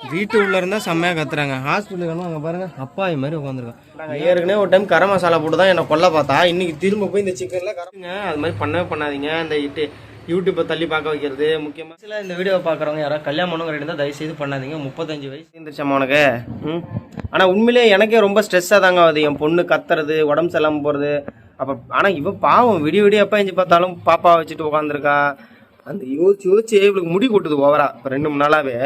வீட்டு உள்ள இருந்தா செம்மையா கத்துறாங்க. ஹாஸ்பிட்டலுக்கு அங்க பாருங்க அப்பாவி மாதிரி உட்காந்துருக்காங்க ஏற்கனவே ஒரு டைம் கரம் மசாலா போட்டு தான் என்ன கொல்ல பார்த்தா. இன்னைக்கு திரும்ப போய் இந்த சிக்கன்ல கரங்க அது மாதிரி பண்ணவே பண்ணாதீங்க. இந்த இட்டு யூடியூப்பை தள்ளி பார்க்க வைக்கிறது முக்கியமா சில இந்த வீடியோ பார்க்குறவங்க யாராவது கல்யாணம் இருந்தால் தயவு செய்து பண்ணாதீங்க. முப்பத்தஞ்சு வயசு இருந்துச்சாமா உனக்கு. ம்? ஆனால் உண்மையிலேயே எனக்கே ரொம்ப ஸ்ட்ரெஸ்ஸாக தாங்க ஆகுது. என் பொண்ணு கத்துறது உடம்பு சரியில்லாமல் போகிறது அப்போ ஆனால் இவ பாவம் விடிய விடிய எப்போ எஞ்சி பார்த்தாலும் பாப்பா வச்சுட்டு உட்காந்துருக்கா அந்த யோசிச்சு யோசிச்சு இவளுக்கு முடி கொட்டுது ஓவரா. இப்போ ரெண்டு மூணு நாளாவே.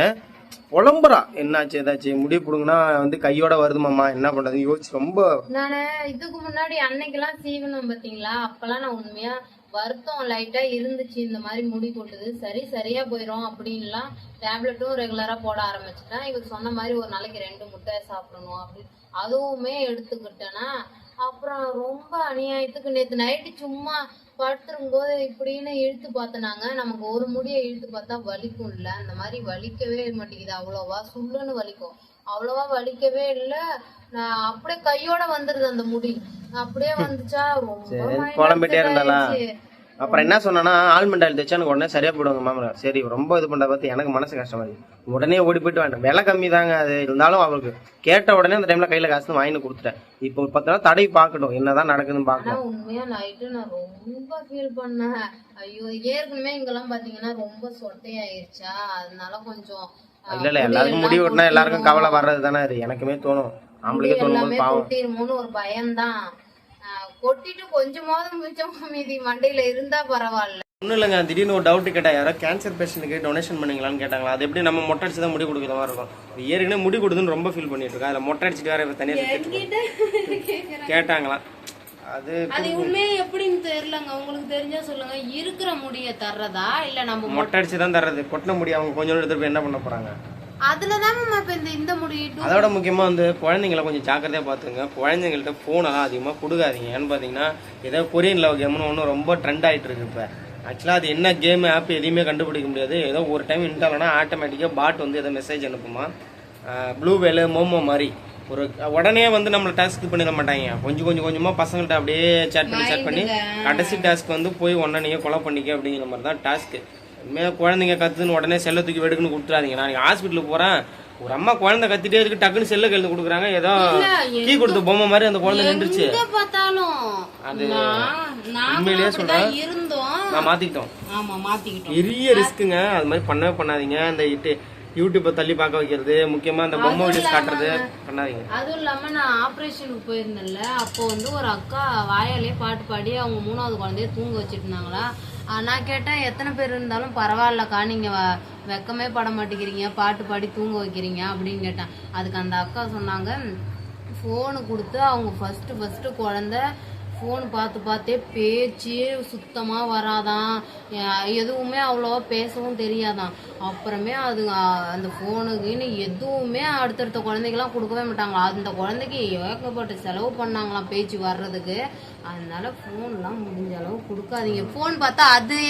புலம்புறா. என்னாச்சு ஏதாச்சும் முடி பிடுங்கன்னா வந்து கையோட வருதுமாமா என்ன பண்றது யோசிச்சு ரொம்ப நானு இதுக்கு முன்னாடி அன்னைக்கெல்லாம் சீவனம் பாத்தீங்களா? அப்பெல்லாம் நான் உண்மையா வருத்தம் லைட்டா இருந்துச்சு. இந்த மாதிரி முடி கொட்டுது. சரி சரியா போயிடும் அப்படின்லாம் டேப்லெட்டும் ரெகுலரா போட ஆரம்பிச்சிட்டேன். இவருக்கு சொன்ன மாதிரி ஒரு நாளைக்கு ரெண்டு முட்டை சாப்பிடணும் அப்படின்னு. அதுவுமே எடுத்துக்கிட்டேன்னா அப்புறம் ரொம்ப அநியாயத்துக்கு நேத்து நைட்டு சும்மா படுத்துரும் போது இப்படின்னு இழுத்து பார்த்தனாங்க நமக்கு ஒரு முடியை இழுத்து பார்த்தா வலிக்கும்ல அந்த மாதிரி வலிக்கவே மாட்டேங்குது. அவ்வளோவா சுள்ளுன்னு வலிக்கும். அவ்வளவா வலிக்கவே இல்லை. நான் அப்படியே கையோட வந்துருது அந்த முடி. அப்படியே வந்துச்சா. ரொம்ப அப்புறம் என்ன சொன்னா ஆல்மண்ட் ஆயில் தைச்சா எனக்கு உடனே சரியா போடுவாங்க மாமனார் சரி ரொம்ப இது பண்ண பார்த்து எனக்கு மனசு கஷ்டமா இருக்கு. உடனே ஓடி போயிட்டு வேண்டாம். விலை கம்மி தாங்க அது இருந்தாலும் அவருக்கு கேட்ட உடனே அந்த டைம்ல கையில காசு வாங்கி கொடுத்துட்டேன். இப்போ ஒரு பத்து நாள் தடவி பார்க்கட்டும். என்னதான் நடக்குதுன்னு ஆனா பார்க்கணும் உண்மையா நைட்டு நான் ரொம்ப ஃபீல் பண்ணேன். ஐயோ ஏற்கனவே இங்கெல்லாம் பாத்தீங்கன்னா ரொம்ப சொட்டையாயிருச்சா? அதனால கொஞ்சம் இல்ல இல்ல எல்லாருக்கும் எல்லாம் முடி வெட்டினா எல்லாருக்கும். கவலை வர்றது தானே அது. எனக்குமே தோணும். ஆம்பளைக்கே முடி தோணும் பாவம். ஒரு பயம்தான். கொட்டிட்டு கொஞ்சமாவது மிச்சம் மீதி மண்டையில இருந்தா பரவாயில்ல. ஒன்றும் இல்லைங்க திடீர்னு ஒரு டவுட் கேட்டா யாரோ கேன்சர் பேஷண்ட்டுக்கு டொனேஷன் பண்ணீங்களான்னு கேட்டாங்களா? அது எப்படி நம்ம மொட்டை அடிச்சு தான் முடி கொடுக்குற மாதிரி இருக்கும். ஏற்கனவே முடி கொடுதுன்னு ரொம்ப ஃபீல் பண்ணிட்டு இருக்கா அதில் மொட்டை அடிச்சுட்டு வேற தனியாக கேட்டாங்களாம். அது அது உண்மையா எப்படின்னு தெரியலங்க. உங்களுக்கு தெரிஞ்சா சொல்லுங்க. இருக்கிற முடிய தர்றதா? இல்ல நம்ம மொட்டை அடிச்சு தான் தர்றது. கொட்டின முடி அவங்க கொஞ்சம் எடுத்துட்டு என்ன பண்ண போறாங்க? அதுலதான் நம்ம இப்ப இந்த இந்த முடி அதோட முக்கியமா வந்து குழந்தைங்கள கொஞ்சம் ஜாக்கிரதையா பார்த்துங்க. குழந்தைங்கள்ட்ட ஃபோனெல்லாம் அதிகமாக கொடுக்காதீங்க. ஏன்னு பார்த்தீங்கன்னா ஏதோ கொரியன் லவ் கேம்னு ஒன்று ரொம்ப ட்ரெண்ட் ஆயிட்டு இருக்கு இப்போ. ஆக்சுவலாக அது என்ன கேம் ஆப் எதையுமே கண்டுபிடிக்க முடியாது. ஏதோ ஒரு டைம் இன்ஸ்டால்னா ஆட்டோமேட்டிக்காக பாட் வந்து ஏதோ மெசேஜ் அனுப்புமா. ப்ளூ வேலு மோமோ மாதிரி. ஒரு உடனே வந்து நம்மளை டாஸ்க் பண்ணிட மாட்டாங்க. கொஞ்சம் கொஞ்சம் கொஞ்சமாக பசங்கள்ட்ட அப்படியே சேட் பண்ணி சேட் பண்ணி கடைசி டாஸ்க் வந்து போய் உடனே கொலை பண்ணிக்க அப்படிங்கிற மாதிரி தான் டாஸ்க்கு உண்மையாக குழந்தைங்க கத்துன்னு உடனே செல்லை தூக்கி வெடுக்குன்னு கொடுத்துறாதீங்க. நான் ஹாஸ்பிட்டலுக்கு போகிறேன் ஒரு அம்மா குழந்தை கத்திட்டே இருக்கு டக்குன்னு செல்லை கழுந்து கொடுக்குறாங்க? ஏதோ கீ கொடுத்த பொம்மை மாதிரி அந்த குழந்தை நின்றுச்சு. நாங்களும் உண்மையிலேயே இருந்தோம். நான் மாத்திக்கிட்டோம். மாத்திக்கிட்டோம். பெரிய ரிஸ்க்குங்க. அது மாதிரி பண்ணவே பண்ணாதீங்க. அந்த இட்டு யூடியூப்பை தள்ளி பார்க்க வைக்கிறது முக்கியமா அந்த பொம்மை வீடியோஸ் காட்டுறது பண்ணாதீங்க. அதுவும் இல்லாம நான் ஆபரேஷனுக்கு போயிருந்தேன்ல. அப்போ வந்து ஒரு அக்கா வாயாலே பாட்டு பாடி அவங்க மூணாவது குழந்தைய தூங்க ஆஹ் நான் கேட்டேன் எத்தனை பேர் இருந்தாலும் பரவாயில்லக்கா நீங்கள் வ- வெக்கமே பட மாட்டேங்கிறீங்க பாட்டு பாடி தூங்க வைக்கிறீங்க அப்படின்னு கேட்டேன் அதுக்கு அந்த அக்கா சொன்னாங்க ஃபோனு கொடுத்து அவங்க ஃபஸ்ட்டு ஃபஸ்ட்டு குழந்தை ஃபோன் பார்த்து பார்த்தே பேச்சே சுத்தமாக வராதான் எதுவுமே அவ்வளோவா பேசவும் தெரியாதான் அப்புறமே அது அந்த ஃபோனுக்குன்னு எதுவுமே அடுத்தடுத்த குழந்தைக்கெல்லாம் கொடுக்கவே மாட்டாங்களா அந்த குழந்தைக்கு ஏகப்பட்டு செலவு பண்ணாங்களாம் பேச்சு வர்றதுக்கு. அதனால ஃபோன்லாம் முடிஞ்ச அளவு கொடுக்காதீங்க. ஃபோன் பார்த்தா அதே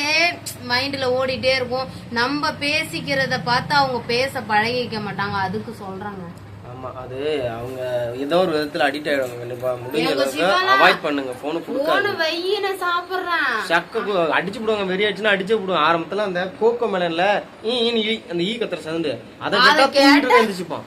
மைண்டில் ஓடிட்டே இருக்கும். நம்ம பேசிக்கிறத பார்த்து அவங்க பேச பழகிக்க மாட்டாங்க. அதுக்கு சொல்கிறாங்க ஆமா அது அவங்க ஏதோ ஒரு விதத்துல அடிக்ட் ஆயிடுவாங்க கண்டிப்பா. முடிஞ்ச அளவுக்கு அவாய்ட் பண்ணுங்க போனை கொடுக்காது சாப்பிட்றேன். சக்க அடிச்சு விடுவாங்க வெறி ஆச்சுன்னா அடிச்சே விடுவாங்க ஆரம்பத்துல அந்த கோகோ மேலன்ல ஈ அந்த ஈ கத்துற சவுண்டு அதை கேட்டா குதிப்பான்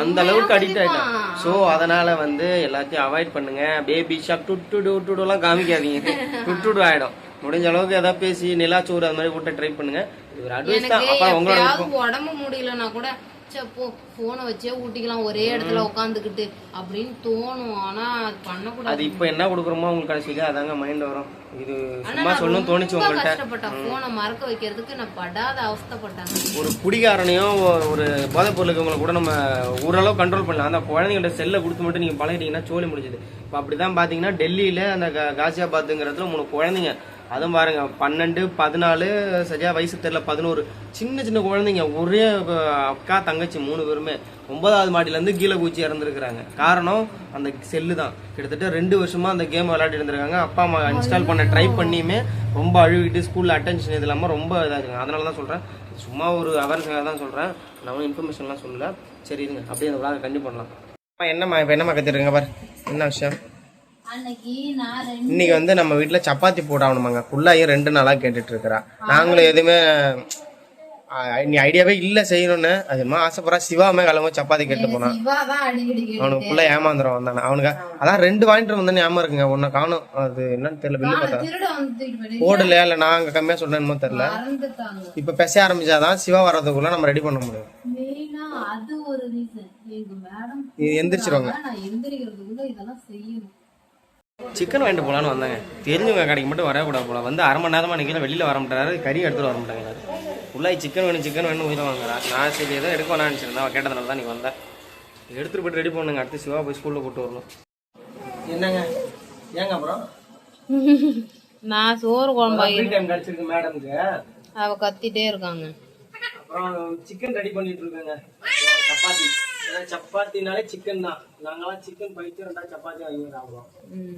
அந்த அளவுக்கு அடிக்ட் ஆயிட்டான். சோ அதனால வந்து எல்லாத்தையும் அவாய்ட் பண்ணுங்க. Baby shock டுட்டு டுட்டுலாம் காமிக்காதீங்க. டுட்டு ஆயிடும். முடிஞ்ச அளவுக்கு ஏதாவது பேசி நிலாச்சோறு அது மாதிரி விட்டு ட்ரை பண்ணுங்க. இது ஒரு அட்வைஸ் தான். அப்புறம் உங்களோட உடம்பு முடியலன்னா கூட ச்சே போ போனை வச்சே ஊட்டிக்கலாம் ஒரே இடத்துல உட்காந்துக்கிட்டு அப்படின்னு தோணும். ஆனா அது பண்ணக்கூடாது. அது இப்போ என்ன கொடுக்குறோமோ உங்களுக்கு கடைசியில அதாங்க மைண்ட் வரும். இது சும்மா சொல்லணும் தோணுச்சு உங்கள்கிட்ட கஷ்டப்பட்டேன். போனை மறக்க வைக்கிறதுக்கு நான் படாத அவஸ்தைப்பட்டேன். ஒரு குடிகாரனையும் ஒரு போதைப் பொருள் இருக்கவங்களை கூட நம்ம ஓரளவு கண்ட்ரோல் பண்ணலாம். அந்த குழந்தைங்கள்ட்ட செல்லை கொடுத்து மட்டும் நீங்க பழகிட்டீங்கன்னா சோழி முடிஞ்சது. இப்போ அப்படிதான் பாத்தீங்கன்னா டெல்லியில அந்த காசியாபாத்துங்கிறதுல மூணு குழந்தைங்க. அதுவும் பாருங்க பன்னெண்டு பதினாலு சரியா வயசு தெரியல பதினோரு. சின்ன சின்ன குழந்தைங்க ஒரே அக்கா தங்கச்சி மூணு பேருமே ஒன்பதாவது மாடியிலேருந்து கீழே குச்சி இறந்துருக்குறாங்க. காரணம் அந்த செல்லு தான். கிட்டத்தட்ட ரெண்டு வருஷமா அந்த கேம் விளையாடிட்டு இருந்திருக்காங்க. அப்பா அம்மா இன்ஸ்டால் பண்ண ட்ரை பண்ணியுமே ரொம்ப அழுகிட்டு ஸ்கூலில் அட்டென்ஷன் இது இல்லாமல் ரொம்ப இதாக இதாகுங்க அதனால தான் சொல்கிறேன் சும்மா ஒரு அவேர்னஸாக தான் சொல்கிறேன் நான் இன்ஃபர்மேஷன்லாம் சொல்லல. சரி இருங்க. அப்படியே அந்த விளாக கண்டிப்பாக பண்ணலாம். அப்பா என்னம்மா இப்போ என்னம்மா கத்திருங்க பாரு? என்ன விஷயம்? இன்னைக்கு வந்து நம்ம வீட்டில் சப்பாத்தி போடாகணுமாங்க குள்ளாயும் ரெண்டு நாளாக கேட்டுட்டு இருக்கிறா நாங்களும் எதுவுமே நீ ஐடியாவே இல்லை செய்யணும்னு. அது என்னமோ ஆசைப்படுறா சிவாமே கிளம்ப சப்பாத்தி கேட்டு போனான் அவனுக்கு ஃபுல்லா ஏமாந்துரும் வந்தானே அவனுக்கு அதான் ரெண்டு வாங்கிட்டு வந்தேன்னு ஞாபகம் இருக்குங்க. ஒன்னு காணும். அது என்னன்னு தெரியல பில்லு பார்த்தா. போடலையா இல்ல நான் அங்க கம்மியா சொன்னேன்னு தெரியல. மறந்துட்டாங்க. இப்ப பேச ஆரம்பிச்சாதான் சிவா வர்றதுக்குள்ள நம்ம ரெடி பண்ண முடியும். எந்திரிச்சிருவாங்க. சிக்கன் வாங்கிட்டு போலான்னு வந்தாங்க. தெரிஞ்சவங்க கடைக்கு மட்டும் வரக்கூடாது போல. வந்து அரை மணி நேரமா நிக்கல வெளியில வர மாட்டாரு கறி எடுத்துட்டு வர மாட்டாங்க ஃபுல்லாக சிக்கன் வேணும் சிக்கன் வேணும் உயிரை வாங்குறா நான் சரி ஏதோ எடுக்க வேணாம்னு நினச்சிருந்தேன் அவன் கேட்டதுனால தான் நீ வந்தேன். எடுத்துட்டு போயிட்டு ரெடி பண்ணுங்க. அடுத்து சிவா போய் ஸ்கூல்ல கூட்டு வரணும். என்னங்க? ஏங்க அப்புறம்? நான் சோறு குழம்பு மேடம்க்கு அவ கத்திட்டே இருக்காங்க. அப்புறம் சிக்கன் ரெடி பண்ணிட்டு இருக்கேங்க. சப்பாத்தி. ஏன்னா சப்பாத்தினாலே சிக்கன் தான். நாங்களாம் சிக்கன் பைத்து ரெண்டா சப்பாத்தி வாங்கி சாப்பிடுவோம்.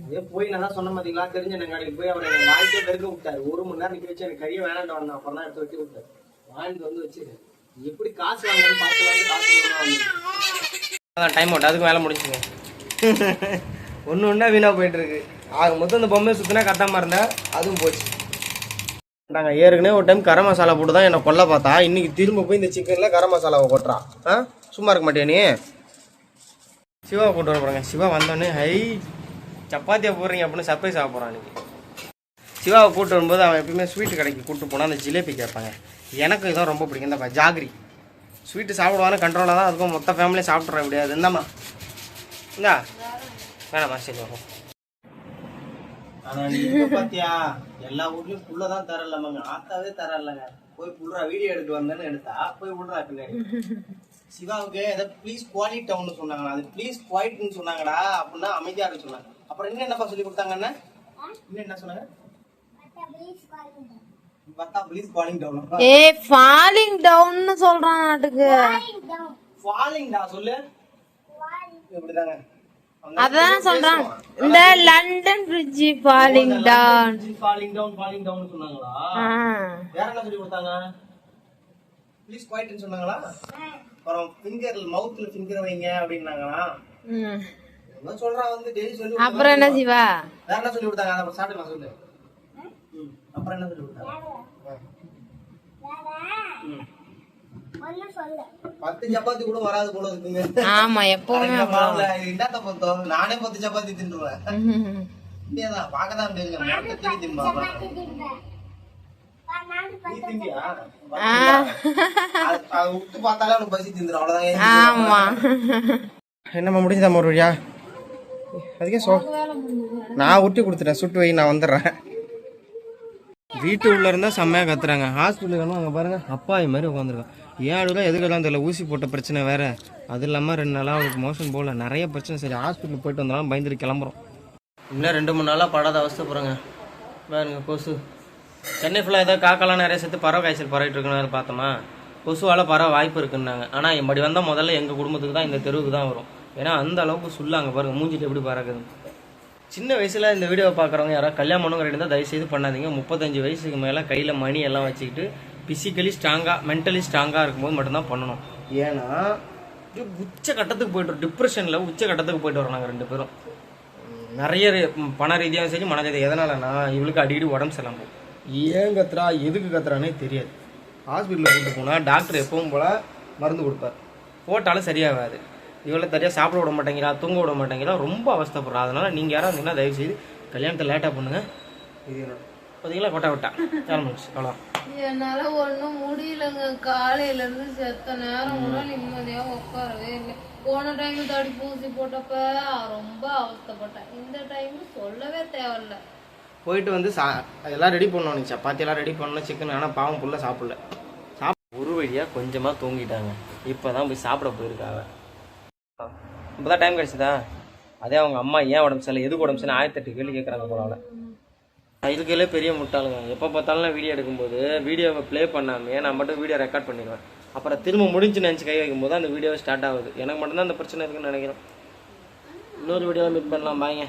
அதே போய் தான் சொன்ன மாதிரிங்களா தெரிஞ்ச என் கடைக்கு போய் அவர் எனக்கு வாங்கிட்டே பெருக்க விட்டாரு. ஒரு மணி நேரம் நிக்க வச்சு எனக்கு கறியை வேணாண்டு வந்தேன் அப்புறம் தான் எடுத்து வைக்க விட்டாரு. வாங்கிட்டு வந்து வச்சிரு எப்படி காசு வாங்கணும் பார்க்கலாம்னு காசு வாங்கணும் டைம் அவுட் அதுக்கு வேலை முடிச்சுங்க ஒன்று ஒன்றா வீணாக போயிட்டு இருக்கு ஆக மொத்தம் இந்த பொம்மை சுத்தினா கத்தாம இருந்தா அதுவும் போச்சு. நாங்கள் ஏற்கனவே ஒரு டைம் கரம் மசாலா போட்டு தான் என்னை கொல்ல பார்த்தா. இன்னைக்கு திரும்ப போய் இந்த சிக்கனில் கரம் மசாலாவை கொட்டுறான். ஆ? சும்மா இருக்க மாட்டியா நீ? சிவாவை கூட்டு வர போகிறாங்க சிவா வந்தோடனே ஹை சப்பாத்தியாக போடுறீங்க அப்படின்னு சர்ப்ரைஸ் ஆக போகிறான் அன்றைக்கி சிவாவை கூட்டு வரும்போது அவன் எப்பயுமே ஸ்வீட்டு கடைக்கு கூட்டு போனால் அந்த ஜிலேபி கேட்பாங்க. எனக்கு இதான் ரொம்ப பிடிக்கும். தான் ஜாகிரி. ஸ்வீட்டு சாப்பிடுவானு கண்ட்ரோலாக தான் அதுக்கும் மொத்த ஃபேமிலியும் சாப்பிட்ற முடியாது இந்தாம்மா. இந்தா. வேணாம்மா சரி வரும் பாத்தியா? எல்லா ஊர்லயும் புள்ள தான் தரலமாங்க ஆத்தாவே தரலங்க. போய் புல்றா வீடியோ எடுத்து வந்தேன்னு எடுத்தா போய் விடுறா பின்னாடி. சிவாவுக்கு ஏதோ ப்ளீஸ் குவாலிட்டி டவுன் சொன்னாங்க அது ப்ளீஸ் குவாலிட்டின்னு சொன்னாங்கடா அப்படின்னா அமைதியா இருக்க சொன்னாங்க. அப்புறம் இன்னும் என்னப்பா சொல்லி கொடுத்தாங்க என்ன இன்னும் என்ன சொன்னாங்க? பார்த்தா ப்ளீஸ் ஃபாலிங் டவுன் ஏ ஃபாலிங் டவுன்னு சொல்றான் நாட்டுக்கு. ஃபாலிங்டா சொல்லு. இப்படிதாங்க. அதான் சொல்றான். இந்த London bridge falling down falling down falling down சொன்னாங்களா? வேற என்ன சொல்லி கொடுத்தாங்க? ப்ளீஸ் குவாய்ட்னு சொன்னாங்களா? அப்புறம் ஃபிங்கர் மவுத்ல ஃபிங்கர் வைங்க அப்படின்னாங்களா? என்ன சொல்றான் வந்து டெய்லி சொல்லி. அப்புறம் என்ன சிவா? வேற என்ன சொல்லி கொடுத்தாங்க? அதை சாப்பிட்டு நான் சொல்லு. அப்புறம் என்ன சொல்லி கொடுத்தாங்க. பத்து சப்பாத்தி கூட வராது போல இருக்குங்க. ஆமா எப்பவுமே அடங்க மாவுல, இது என்னத்த பத்தம்? நானே பத்து சப்பாத்தி தின்றுவேன். இதேதான் பார்க்கதான் தெரியுங்க ஆமா. என்னம்மா முடிஞ்சுதாம்மா ஒரு வழியா? அதுக்கே சோ நான் ஊட்டி கொடுத்துட்டேன் சுட்டு வை நான் வந்துடுறேன். வீட்டு உள்ள இருந்தா செம்மையா கத்துறாங்க. ஹாஸ்பிட்டலுக்கு வேணும்? அங்க பாருங்க அப்பாவி மாதிரி உட்காந்துருக்கான் ஏன் அழுதான் எதுக்கெல்லாம் தெரியல? ஊசி போட்ட பிரச்சனை வேற. அது இல்லாம ரெண்டு நாளா அவனுக்கு மோஷன் போகல. நிறைய பிரச்சனை. சரி ஹாஸ்பிட்டல் போயிட்டு வந்தாலும் பயந்துட்டு கிளம்புறோம். இன்னும் ரெண்டு மூணு நாளா படாத அவஸ்தை போறாங்க. பாருங்க கொசு. சென்னை ஃபுல்லாக ஏதோ காக்கெல்லாம் நிறைய சேர்த்து பறவை காய்ச்சல் பரவிட்டு இருக்குன்னு பார்த்தோமா? கொசுவால் பரவ வாய்ப்பு இருக்குன்னாங்க. ஆனால் இப்படி வந்தால் முதல்ல எங்கள் குடும்பத்துக்கு தான் இந்த தெருவுக்கு தான் வரும். ஏன்னா அந்த அளவுக்கு சொல்லாங்க பாருங்கள் மூஞ்சிட்டு எப்படி பறக்குது. சின்ன வயசில் இந்த வீடியோவை பார்க்குறவங்க யாராவது கல்யாணம் பண்ணுங்கிற இருந்தால் தயவு பண்ணாதீங்க. முப்பத்தஞ்சு வயசுக்கு மேலே கையில் மணி எல்லாம் வச்சுக்கிட்டு பிசிக்கலி ஸ்ட்ராங்காக மென்டலி ஸ்ட்ராங்காக இருக்கும்போது மட்டும்தான் பண்ணணும். ஏன்னா இது உச்ச கட்டத்துக்கு போயிட்டு டிப்ரெஷனில் உச்ச கட்டத்துக்கு போயிட்டு வரோம் நாங்கள் ரெண்டு பேரும். நிறைய பண ரீதியாகவும் சரி மன ரீதியாக எதனாலனா இவளுக்கு அடிக்கடி உடம்பு சரியில்லாமல் போகும். ஏன் கத்துறா எதுக்கு கத்துறானே தெரியாது. ஹாஸ்பிட்டலில் கூப்பிட்டு போனால் டாக்டர் எப்பவும் போல் மருந்து கொடுப்பார். போட்டாலும் சரியாகாது. இவ்வளோ சரியாக சாப்பிட விட மாட்டேங்கிறா தூங்க விட மாட்டேங்கிறா ரொம்ப அவஸ்தப்படுறா. அதனால் நீங்கள் யாராவது இருந்தீங்கன்னா தயவு செய்து கல்யாணத்தை லேட்டாக பண்ணுங்கள் இது என்னோட பார்த்தீங்களா கொட்டா கொட்டா. முடிச்சு அவ்வளோ என்னால் ஒன்றும் முடியலங்க. காலையிலேருந்து செத்த நேரம் கூட நிம்மதியாக உட்காரவே இல்லை. போன டைம் தடுப்பூசி போட்டப்ப ரொம்ப அவஸ்தைப்பட்டேன். இந்த டைம் சொல்லவே தேவையில்லை. போயிட்டு வந்து சா அதெல்லாம் ரெடி பண்ணோம் நீ சப்பாத்தியெல்லாம் ரெடி பண்ணணும். சிக்கன் ஆனால் பாவம் புள்ள சாப்பிடல. சாப் ஒரு வழியாக கொஞ்சமாக தூங்கிட்டாங்க. இப்போ தான் போய் சாப்பிட போயிருக்காங்க. இப்போ தான் டைம் கிடச்சிதா? அதே அவங்க அம்மா ஏன் உடம்பு சரியில்லை? எதுக்கு உடம்பு சரியில்லை? ஆயிரத்தி எட்டு கேள்வி கேட்குறாங்க போல அவளை. பெரிய முட்டாளுங்க. எப்போ பார்த்தாலும் வீடியோ எடுக்கும்போது வீடியோவை ப்ளே பண்ணாமே நான் மட்டும் வீடியோ ரெக்கார்ட் பண்ணிடுவேன். அப்புறம் திரும்ப முடிஞ்சு நினச்சி கை வைக்கும்போது அந்த வீடியோ ஸ்டார்ட் ஆகுது. எனக்கு மட்டும்தான் அந்த பிரச்சனை இருக்குன்னு நினைக்கிறேன். இன்னொரு வீடியோவில் மீட் பண்ணலாம். பாய்ங்க